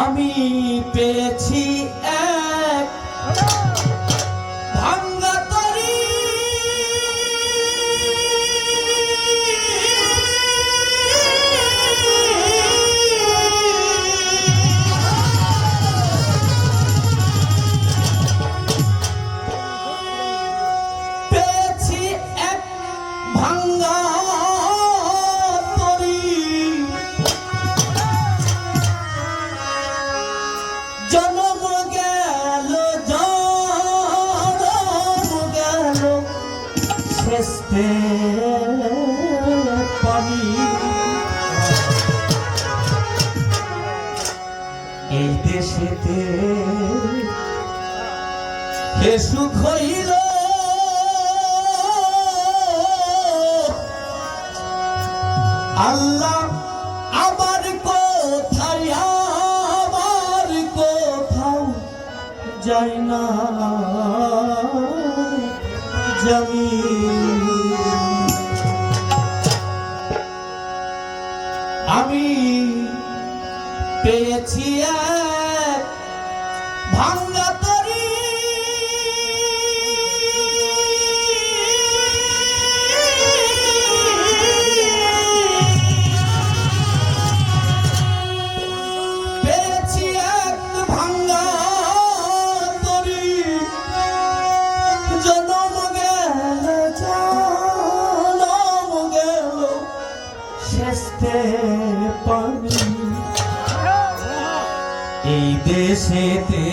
আমি পেয়েছি এক পানি। এই দেশেতে হে সুখ হইল। আল্লাহ আমার কোথায় আমার কোথাও যাই না। শেষতে পারি এই দেশেতে